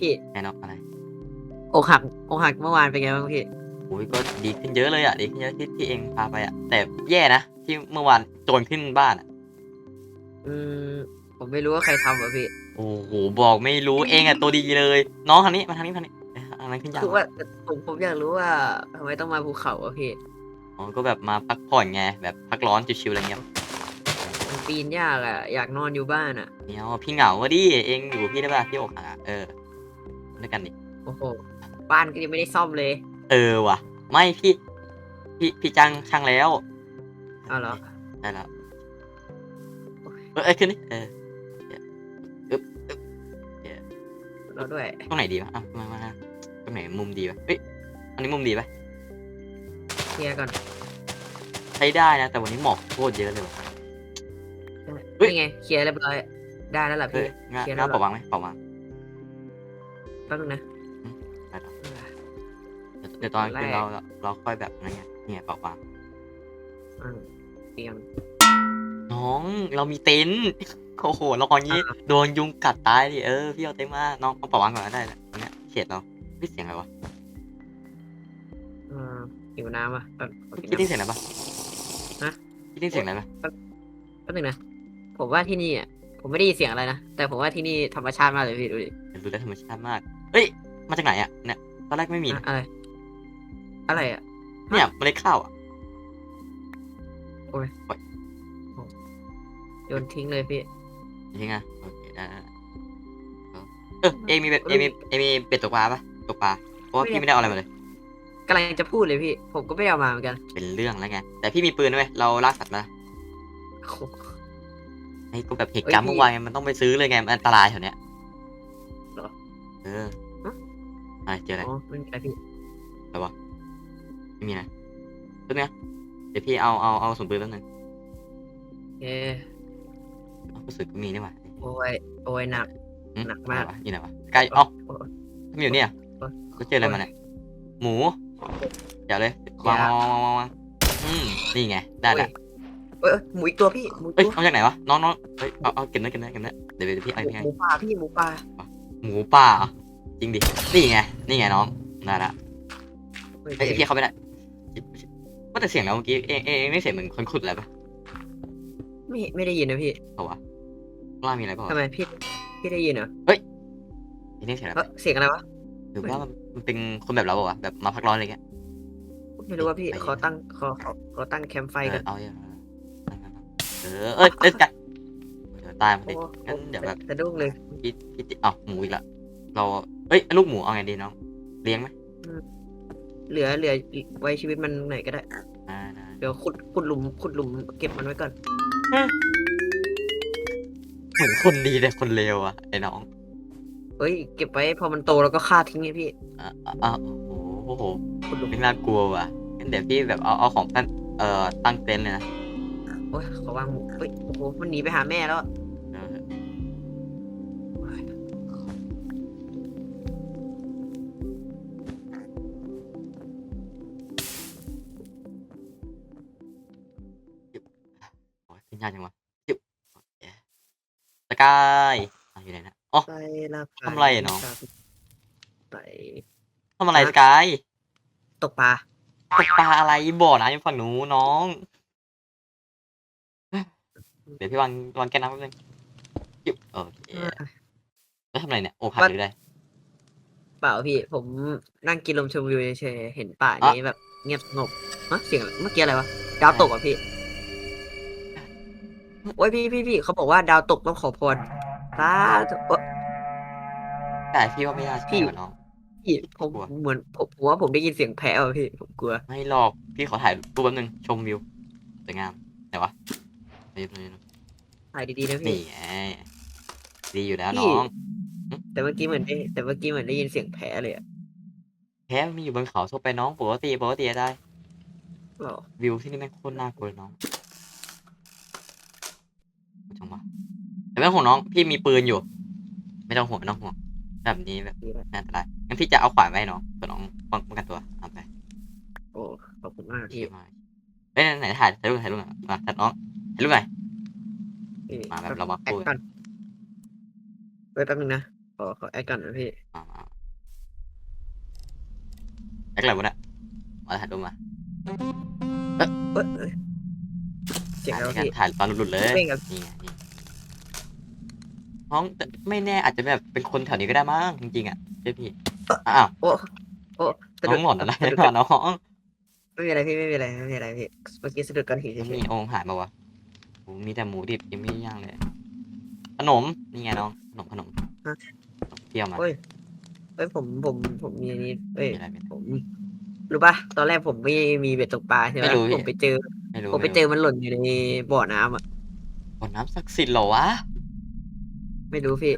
พี่แน่นอนอะไรอกหักอกหักเมื่อวานเป็นไงบ้างพี่โอ้ยก็ดีขึ้นเยอะเลยอะดีขึ้นเยอะที่ที่เองพาไปอะ แต่แย่นะที่เมื่อวานโจรขึ้นบ้านอะอืมผมไม่รู้ว่าใครทำอะพี่โอ้โหบอกไม่รู้เองอะตัวดีเลย น้องทางนี้มาทางนี้ทางนี้เอ้ยอันนั้นขึ้นยากคือว่าผมผมอยากรู้ว่าทำไมต้องมาภูเขาอะพี่อ๋อก็แบบมาพักผ่อนไงแบบพักร้อนชิวๆอะไรเงี้ยมันปีนยากอะอยากนอนอยู่บ้านอะเนี่ยพี่เหงาว่ะดิเองอยู่กับพี่ได้ป่ะพี่อกหักอะเออ ด้วยกันดิโอ้โห บ้านก็ยังไม่ได้ซ่อมเลย เออว่ะ ไม่พี่ พี่พี่จ้างช่างแล้วอ้าวเหรอ ได้แล้วเออเอ้ยขึ้นดิเออเราด้วย ตรงไหนดีวะอะมามามาตรงไหนมุมดีวะเอ้ยอันนี้มุมดีปะเคลียร์ก่อนใช้ได้นะ แต่วันนี้หมอกโคตรเยอะเลยว่ะเฮ้ยนี่ไง เคลียร์เรียบร้อย ได้แล้วล่ะเฮ้พี่ยงาเคลียร์แล้งาวเหรอ เป่าวางไหมเป่าวาง แป๊บนึงนะได้แล้วเดี๋ยวเดี๋ยวตอนแรกคืนเราเราค่อยแบบนั้นไงเนี่ยเป่าวางอืมเตรียมน้องเรามีเต็นท์โอ้โหเราอย่างนี้อ่า โดนยุงกัดตายดิเออพี่เอาเต็นท์มาน้องเอาเป่าวางก่อนก็ได้แหละตรงเนี้ยเขตเราพี่เสียงอะไรวะอืมหิวน้ำอะแป๊บขอกินพี่ได้น้ำเสียงอะไรปะฮะพี่ได้เสียงอะไรปะแป๊บนึงนะ ผมว่าที่นี่อะผมไม่ได้ยินเสียงอะไรนะ แต่ผมว่าที่นี่ธรรมชาติมากเลยพี่ดูดิดูได้ธรรมชาติมาก เฮ้ย มาจากไหนอะ เนี่ยตอนแรกไม่มีนะอะอะไร อะไรอะ เนี่ยเมล็ดข้าวอะโยนทิ้งเลยพี่ จริงอะโอเคได้ได้ได้เออเองมีเบ็ดเองมีเองมีเบ็ดตกปลาปะตกปลาเพราะว่าพี่ไม่ได้เอาอะไรมาเลย กำลังจะพูดเลยพี่ ผมก็ไม่ได้เอามาเหมือนกันเป็นเรื่องแล้วไง แต่พี่มีปืนด้วย เราล่าสัตว์มาโอ้โห ไอ้ก็แบบเหตุการณ์เอ้ยพี่เมื่อวานไงมันต้องไปซื้อเลยไง มันอันตรายแถวเนี้ยเหรอ เออฮะอะไรเจออะไรอ๋อไม่มีอะไรพี่ไม่มีนะตึ้งเนี้ยเดี๋ยวพี่เอาเอาเอาสมปืนแป๊บนึงเอ๊ะเอากระสุนก็มีนี่หว่าโอ้ยโอ้ยหนักหึหนักมากไหวะอยู่ไหนวะใกล้อ๋อโอ้ยทำไมอยู่เนี่ยโอ้ยก็เจออะไรมาเนี่ยหมูเดี๋ยวเลยอย่าวางวางวางวางวางอืมนี่ไงได้ละเอ้ยเอ้ยหมูอีกตัวพี่หมูอีกเอ้ยตัวเอาจากไหนวะน้องน้องเฮ้ยเอาเอาเก็บนะเก็บนะเก็บนะเดี๋ยวเดี๋ยวพี่เอาพี่ให้หมูป่าพี่หมูป่าหมูป่าเหรอ จริงดิ นี่ไง นี่ไงน้องได้ละเฮ้ยเฮ้ยพี่เข้าไม่ได้ว่าแต่เสียงแล้วเมื่อกี้เองเองเองไม่เสียงเหมือนคนขุดอะไรปะไม่ไม่ได้ยินนะพี่เปล่าวะข้างล่างมีอะไรเปล่าวะทำไมพี่พี่ได้ยินเหรอเองนี่เสียงอะไรเอ้ปะยเสียงอะไรวะหรือว่ามันมันเป็นคนแบบเราเปล่าวะแบบมาพักร้อนอะไรเงี้ย ไม่รู้ว่าพี่ไปขอตั้งขอขอขอตั้งแคมป์ไฟเอกัอนเอาอย่างนั้นเออเอ้ยเอ้ยกันเดี๋ยวตายมันติดโอ้งั้นเดี๋ยวแบบสะดุ้งเลยพี่พี่ติอ้าวหมูอีกละ เรา เอ้ย ลูกหมูเอาไงดีน้อง เลี้ยงไหมเหลือเหลือไว้ชีวิตมันไหนก็ได้ อ่าได้เดี๋ยวขุดขุดหลุมขุดหลุมเก็บมันไว้ก่อน เหมือนคนดีแต่คนเลวอะไอ้น้องเฮ้ย เก็บไว้พอมันโตแล้วก็ฆ่าทิ้งไงพี่ อ่าอ่าโอ้โห ขุดหลุม ไม่น่ากลัวว่ะงั้นเดี๋ยวพี่แบบเอาเอาของตั้งเอ่อตั้งเต็นท์เลยนะ โอ้ยขอวางหมูเฮ้ย โอ้โห มันหนีไปหาแม่แล้วเออ ยขึ้นยากจังวะจิ๊บโอเคสกายอะอยู่ไหนนะอ๋อ ไปละปทำอะไรอะน้อง ไปทำอะไรสกายตกปลาตกปลาอะไรบ่อน้ำอยู่ฝั่งหนูนน้อง เดี๋ยวพี่วางวางแก้วน้ำแป๊บนึงจิ๊บโอเคแล้วทำอะไรเนี่ยโอ้ผักหรืออะไรเปล่าพี่ ผมนั่งกินลมชมวิวเฉยๆเห็นป่าอะนี้แบบเงียบสงบฮะเสียงอะไรเมื่อกี้อะไรวะดาวตกอะพี่ โอ้ยพี่พี่พี่เขาบอกว่าดาวตกต้องขอพรสาธุเอ้ยแต่พี่ว่าไม่น่าพี่ใช่ว่ะน้อง พี่ผมกลัว เหมือนผมผมว่าผมได้ยินเสียงแพ้อะพี่ผมกลัว ไม่หรอกพี่ขอถ่ายรูปแป๊บนึงชมวิวสวยงามไหนวะนี่นี่นี่ถ่ายดีๆนะพี่นี่ ไงดีอยู่แล้วพี่ น้องแต่เมื่อกี้เหมือนได้แต่เมื่อกี้เหมือนได้ยินเสียงแพ้เลยอะแพ้มีอยู่บนเขาทั่วไปน้องปกติปกติได้ หรอวิวที่นี่แม่งโคตรน่ากลัวเลยน้อง จังวะแต่ไม่ต้องห่วงน้อง พี่มีปืนอยู่ ไม่ต้องห่วงไม่ต้องห่วงแบบนี้แบบดีแล้วน่าอันตรายงั้นพี่จะเอาขวานไว้ให้น้องเผื่อน้องป้องป้องกันตัวเอาไปโอ้ขอบคุณมากพี่เชี่ยมากเอ้ยไหนถ่ายถ่ายรูปถ่ายรูปหน่อยมาถ่ายน้องถ่ายรูปหน่อยพี่มาแบบเรามาแอคพูดก่อนไว้แป๊บนึงนะขอขอแอดก่อนนะพี่อ่าแอคอะไรวะเนี่ยมาถ่ายรูปมา เอ้ยเอ้ยเสียงถ่ายแล้วด้วยกันพี่ ถ่ายตอนหลุดๆเลยไม่ครับนี่ไงนี่น้องแต่ไม่แน่อาจจะแบบเป็นคนแถวนี้ก็ได้มั้งจริงๆอะใช่พี่อ้าวโอ้โอ้สะน้ดุอดงหล่อนอะไรสะดุดก่อนน้องไม่มีอะไรพี่ไม่มีอะไรไม่มีอะไรพี่เมื่อกี้สะดุดก้อนหินเฉมันยมีองค์หายมาวะโอ้มีแต่หมูดิบยังไม่ได้ย่างเลยขนมนี่ไงน้องขนมขนมเที่ยวมาๆโอ้ยเอ้ยผมผมผมมีอันนี้เอ้ยมีอะไรไหม ผมรู้ป่ะตอนแรกผมไม่มีเบ็ดตกปลาใช่ไหมไม่รู้พี่ ผมไปเจอ ไม่รู้ผมไปเจอมันหล่นอยู่ในบ่อน้ำอะ บ่อน้ำศักดิ์สิทธิ์เหรอวะไม่รู้พี่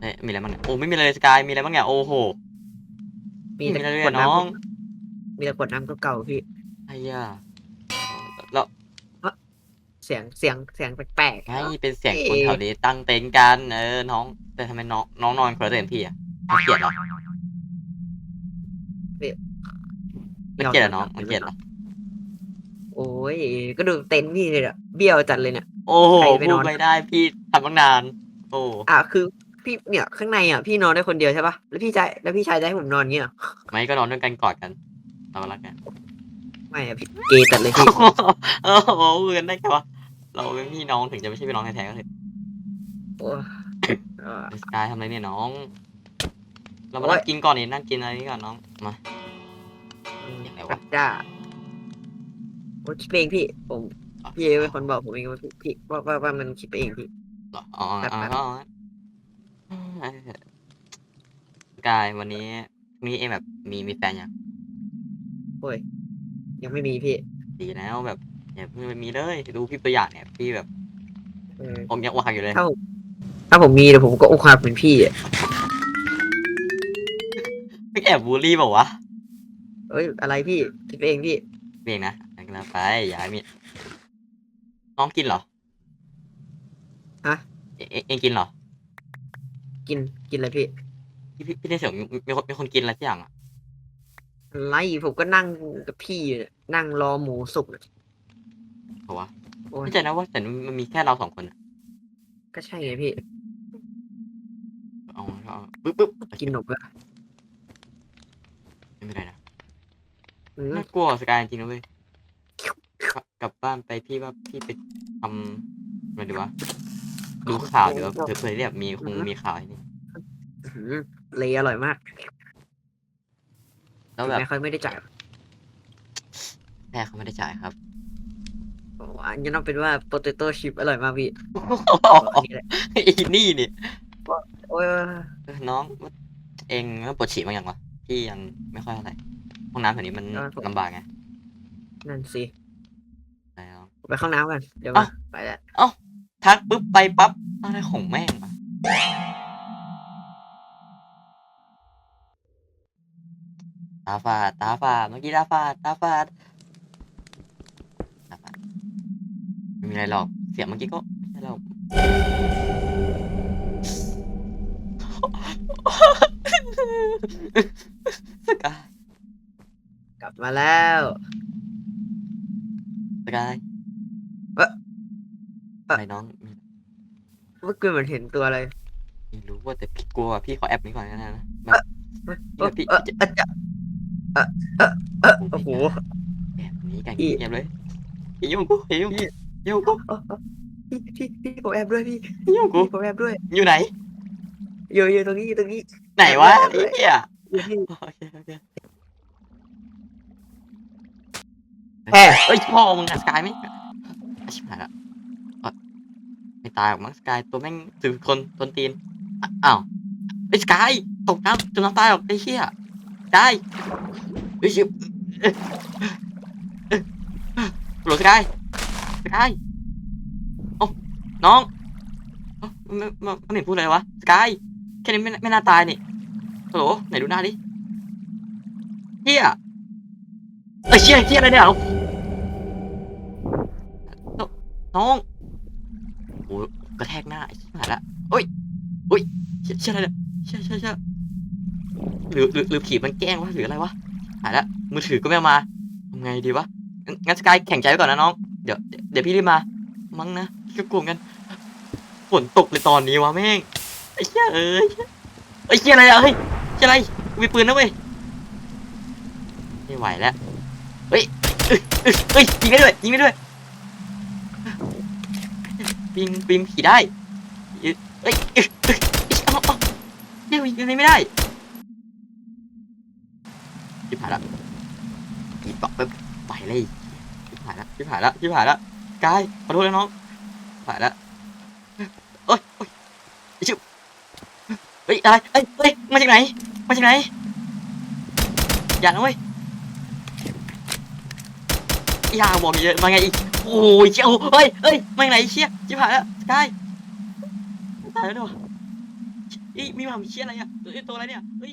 เอ๊ะมีอะไรบ้างเนี่ยโอ้ไม่มีอะไรเลยสกายมีอะไรบ้างเนี่ยโอ้โหมีมีแต่อะไรขเลวยดน้น้องำมีแต่ขวดน้ำเก่าๆพี่ ไอ้ย่าแล้วเสียงเสียงเสียงแปลกๆไม่เป็นเสียงคนแถวนี้ตั้งเต็นท์กันเออน้อง แต่ทำไมน้องน้องนอนคนละเต็นท์พี่อะไม่เกลียดเหรอไม่เกลียดเหรอน้องไม่เกลียดเหรอ โอ้ยก็ดูเต็นท์พี่เลยอะเบี้ยวจัดเลยเนี่ย โอ้โหใครไปนพูอดนไม่ได้พี่ทำตั้งนาน โอ้อะคือพี่เนี่ยข้างในอะพี่นอนได้คนเดียวใช่ปะแล้วพี่ชายแล้วพี่ชายจะให้ผมนอนเงี้ยเหรอไม่ก็นอนด้วยกันกอดกันเรารักกันไม่อะพี่เกย์จัดเลยพี่ โอ้โหเพื่อนได้ไงวะเราเป็นพี่น้องถึงจะไม่ใช่พี่น้องแท้ๆก็เถอะโอ้เออ สกายทำอะไรเนี่ยน้อง เรามาโอ๊นั่ย งกินก่อนนี่นั่งกินอะไรนี่ก่อนน้องมา อย่างไรวะกัดจ้า โอ้คิดเองพี่ ผมพี่เป็นคนบอกผมเองว่าพี่พี่ว่าว่าว่ามันคิดไปเองพี่ อ๋ออ๋ออ๋อสกายวันนี้พรุ่งนี้เองแบบมีมีแฟนยังโอ้ย ยังไม่มีพี่ ดีแล้วแบบอย่าเพิ่งไปมีเลยดูพี่ตัวอย่างเนี่ยพี่แบบเอออมยังอกหักอยู่เลย ถ้าผมถ้าผมมีเดี๋ยวผมก็อกหักเหมือนพี่อะไม่แอบบูลลี่เปล่าวะเอ้ยอะไรพี่คิดไปเองพี่ เองนะ อันนั้นไปอย่าให้มีน้องกินเหรอฮะ เอเอเองกินเหรอกินกินอะไรพี่ พี่พี่พี่ได้เสียงมีมีคนมีคนกินอะไรสักอย่างอะอะไรผมก็นั่งกับพี่อยู่เนี่ยนั่งรอหมูสุกเนี่ยเหรอวะโอ้ย ไม่ใช่นะว่าแต่มันมีแค่เราสองคนอะก็ใช่ไงพี่ เอาเอาปึ๊บปึ๊บกินหนมละไม่เป็นไรนะอืมน่ากลัวสกายจริงๆนะเว้ยก ลับกลับบ้านไปพี่ว่าพี่ไปทำอะไรดีวะดูข่าวเดี๋ยวเผื่อเผื่อเนี่ยมีคงมีข่าวให้นี่อื้อหือเลยอร่อยมากแล้วแบบไม่ค่อยไม่ได้จ่ายแม่เขาไม่ได้จ่ายครับโอ้อันนี้ต้องเป็นว่าโปเตโต้ชิพอร่อยมากพี่อันนี้แหละไอ้นี่นี่โอ้ยเออน้องเองปวดฉี่บ้างยังวะพี่ยังไม่ค่อยอะไรห้องน้ำแถวนี้มันลำบากไง นั่นสิใช่แล้ว ไปเข้าน้ำกัน เดี๋ยวเอ้ามาไปแล้วทักปุ๊บไปปั๊บอะไรของแม่งวะตาฝาดตาฝาดเมื่อกี้ตาฝาดตาฝาดตาฝาดไม่มีอะไรหรอก เสียงเมื่อกี้ก็ไม่ใช่หรอกสกายกลับมาแล้วสกายเอ๊ะเอ๊ะอะไรน้องมีเมื่อกี้เหมือนเห็นตัวอะไรไม่รู้ว่าแต่พี่กลัวพี่ขอแอบนี้ก่อนก็ได้นะแบเอ๊ะบเออพี่เออพี่เออจะเออเออเออโอ้โหแอบหนี้กันพี่เงียบเลยอย่ายุ่งกูอย่ายุ่งพี่อย่ายุ่งกูเออเออพี่พี่พี่ผมแอบด้วยพี่อย่ายุ่งกูพี่ผมแอบด้วย อยู่ไหน อยู่อยู่ตรงนี้อยู่ตรงนี้ ไหนวะแอบด้ไอ้วยเหี้ยอยู่ที่โอเคโอเคแอบเอ้ยพ่อมึงอะสกายไม่ชิบหายละเอ้ยไม่ ตายหรอกมั้งสกายตัวแม่งถือคนตนตีนอะอ้าวไอ้สกายตกน้ำจมน้ำตายหรอกไอ้เหี้ยได้ไอ้ชิบหลสกายสกายโอ้น้องไม่ไม่ไม่เห็นพูดอะไรวะสกายแค่นี้ไม่ไม่น่าตายนี่ฮัลโหลไหนดูหน้าดิเหี้ยเอ้เชี่ยเชี่ยอะไรเนี่ยน้อง โอ้ยกระแทกหน้าชิบหายละโอ้ยโอ้ยเชี่ยเชี่ยอะไรเนี่ยเชี่ยเชี่ยเชี่ยหรือหรือหรือผีมันแกล้งวะหรืออะไรวะหายละมือถือก็ไม่เอามาทำไงดีวะงั้นสกายแข่งใจไว้ก่อนนะน้องเดี๋ยวเดี๋ยวพี่รีบมามั้งนะก็กลัวกันฝนตกเลยตอนนี้วะแม่งไอ้เหี้ยเอ้ยไอ้เหี้ยอะไรอะเฮ้ยเหี้ยอะไรมีปืนนะเว้ยไม่ไหวแล้วเฮ้ยเอ้ยเอ้ยเอ้ยยิงได้ด้วยยิงได้ด้วย ปิงปิงขี่ได้เอ้ยเอ้ยเอ้ยเอ้ยเอาเอาเดี๋ยวยิงไม่ได้ชิบหายละอีปอกไปไปเลยชิบหายละชิบหายละชิบหายละกายขอโทษแล้วน้องหายละโอ๊ยโอ๊ยชิบเฮ้ยอะไรเอ้ยเฮ้ยมาจากไหนมาจากไหนอย่านะเว้ยอย่าบอกเยอะมาไงอีก โอ้ยเชี่ยเฮ้ยเฮ้ยมาไหนเชี่ยจิบหายละกายตายแล้วด้วยอีมีหมามีเชี่ยอะไรอะเอ้ยตัวอะไรเนี่ยเฮ้ย